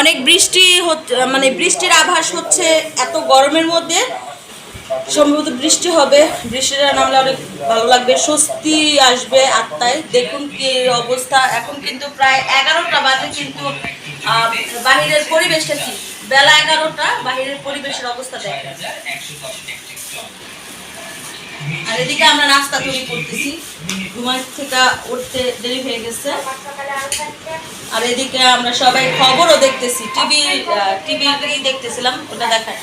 অনেক বৃষ্টি মানে বৃষ্টির আভাস হচ্ছে এত গরমের মধ্যে। সম্ভবত বৃষ্টি হবে। বৃষ্টিটা নামলে অনেক ভালো লাগবে। স্বস্তি আসবে আত্মায় দেখুন কি অবস্থা। এখন কিন্তু প্রায় এগারোটা বাজে, কিন্তু বাহিরের পরিবেশটা কি? বেলা এগারোটা, বাহিরের পরিবেশের অবস্থা দেখেন। আর এদিকে আমরা নাস্তা তৈরি করতেছি। ঘুমার থেকে উঠতে দেরি হয়ে গেছে। আর এদিকে আমরা সবাই খবরও দেখতেছি। টিভি টিভি দেখতেছিলাম ওটা দেখায়।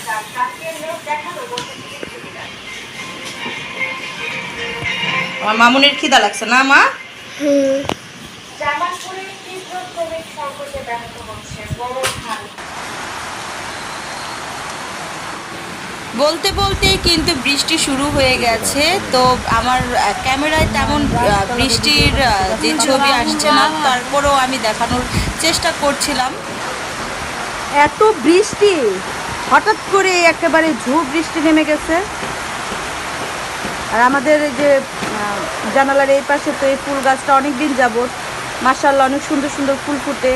আমার মামুনির খিদা লাগছে না মা? জামালপুরের তীব্র শ্রমিক সংকটে ব্যাহত হচ্ছে বড় হাল বলতে বলতেই কিন্তু বৃষ্টি শুরু হয়ে গেছে। তো আমার ক্যামেরায় তেমন বৃষ্টির যে ছবি আসছে না, তারপরেও আমি দেখানোর চেষ্টা করছিলাম। এত বৃষ্টি! হঠাৎ করে একেবারে ঝুপ বৃষ্টি নেমে গেছে। আর আমাদের যে জানালার এই পাশে তো এই ফুল গাছটা অনেক দিন যাবত মার্শাল্লাহ অনেক সুন্দর সুন্দর ফুল ফুটে।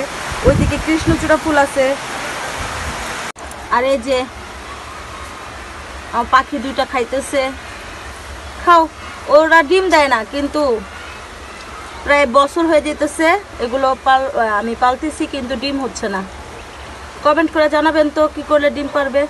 ওইদিকে কৃষ্ণচূড়া ফুল আছে। আর এই যে আমার পাখি দুইটা খাইতেছে। খাও, ওরা ডিম দেয় না, কিন্তু প্রায় বছর হয়ে যেতেছে, এগুলো পাল আমি পালতেছি, কিন্তু ডিম হচ্ছে না। কমেন্ট করে জানাবেন তো, কি করলে ডিম পারবে?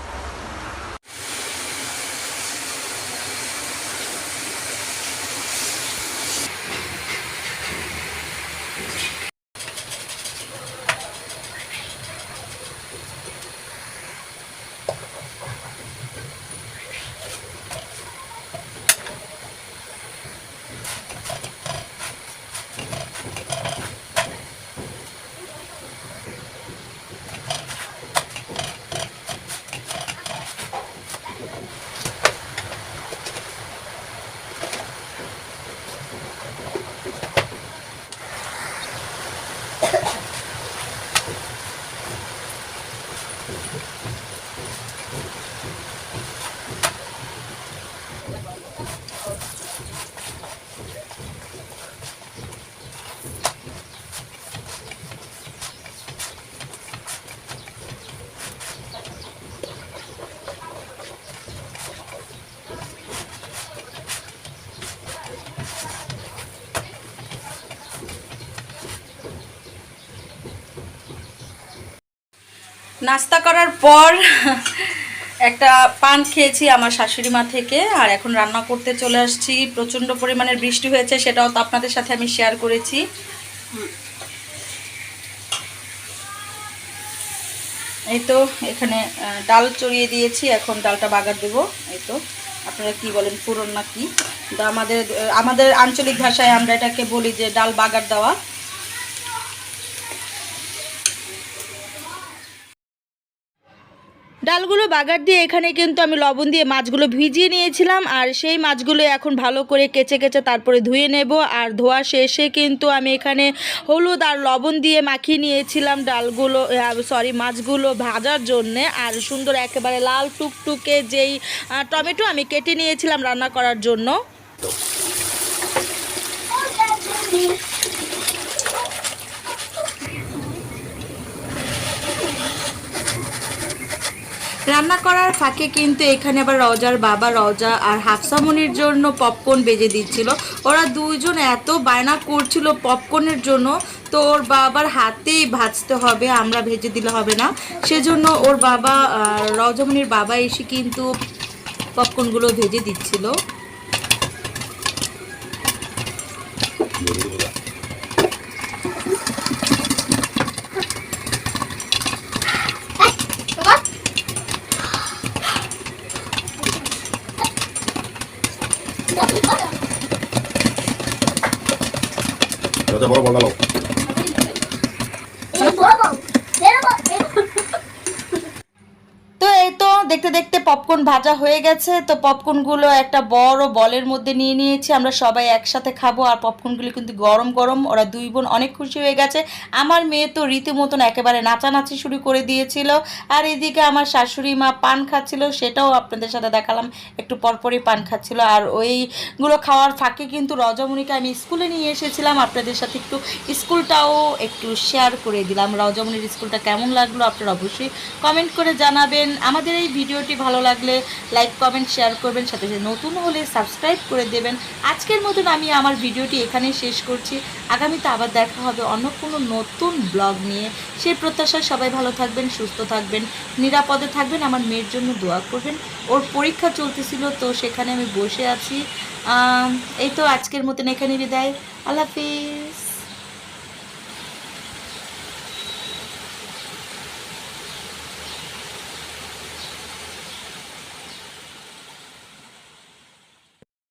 নাস্তা করার পর একটা পান খেয়েছি আমার শাশুড়ি মা থেকে, আর এখন রান্না করতে চলে আসছি। প্রচণ্ড পরিমাণের বৃষ্টি হয়েছে, সেটাও তো আপনাদের সাথে আমি শেয়ার করেছি। এই তো এখানে ডাল চড়িয়ে দিয়েছি, এখন ডালটা বাগার দেবো। এই তো, আপনারা কি বলেন পুরন না কি আমাদের আমাদের আঞ্চলিক ভাষায় আমরা এটাকে বলি যে ডাল বাগার দেওয়া। ডালগুলো বাগার দিয়ে এখানে কিন্তু আমি লবণ দিয়ে মাছগুলো ভিজিয়ে নিয়েছিলাম, আর সেই মাছগুলো এখন ভালো করে কেচে কেচে তারপরে ধুয়ে নেব, আর ধোয়া শেষে কিন্তু আমি এখানে হলুদ আর লবণ দিয়ে মাখিয়ে নিয়েছিলাম ডালগুলো সরি মাছগুলো ভাজার জন্যে, আর সুন্দর একেবারে লাল টুকটুকে যেই টমেটো আমি কেটে নিয়েছিলাম রান্না করার জন্য। রান্না করার ফাঁকে কিন্তু এখানে আবার রজার বাবা, রজা আর হাফসামনির জন্য পপকর্ন বেজে দিচ্ছিল। ওরা দুইজন এত বায়না করছিল পপকর্নের জন্য, তো ওর বাবার হাতেই ভাজতে হবে, আমরা ভেজে দিলে হবে না। সেজন্য ওর বাবা রজমনির বাবা এসে কিন্তু পপকর্নগুলো ভেজে দিচ্ছিল। ചുവട വെള്ളം দেখতে দেখতে পপকর্ন ভাজা হয়ে গেছে। তো পপকর্নগুলো একটা বড় বলের মধ্যে নিয়ে নিয়েছি। আমরা সবাই একসাথে খাব আর পপকর্নগুলো কিন্তু গরম গরম। ওরা দুই বোন অনেক খুশি হয়ে গেছে। আমার মেয়ে তো রীতিমতন একেবারে নাচানাচি শুরু করে দিয়েছিল। আর এদিকে আমার শাশুড়ি মা পান খাচ্ছিল, সেটাও আপনাদের সাথে দেখালাম। একটু পরপরই পান খাচ্ছিল। আর ওইগুলো খাওয়ার ফাঁকে কিন্তু রজমণিকে আমি স্কুলে নিয়ে এসেছিলাম। আপনাদের সাথে একটু স্কুলটাও একটু শেয়ার করে দিলাম। রজমণির স্কুলটা কেমন লাগল আপনারা অবশ্যই কমেন্ট করে জানাবেন। আমাদের এই ভিডিওটি ভালো লাগলে লাইক কমেন্ট শেয়ার করবেন, সাথে সাথে নতুন হলে সাবস্ক্রাইব করে দেবেন। আজকের মতন আমি আমার ভিডিওটি এখানেই শেষ করছি। আগামীতে আবার দেখা হবে অন্য কোনো নতুন ব্লগ নিয়ে। সেই প্রত্যাশায় সবাই ভালো থাকবেন, সুস্থ থাকবেন, নিরাপদে থাকবেন। আমার মেয়ের জন্য দোয়া করবেন। ওর পরীক্ষা চলতেছিল, তো সেখানে আমি বসে আছি। এই তো আজকের মতন এখানে বিদায়। আল্লাহ হাফিজ।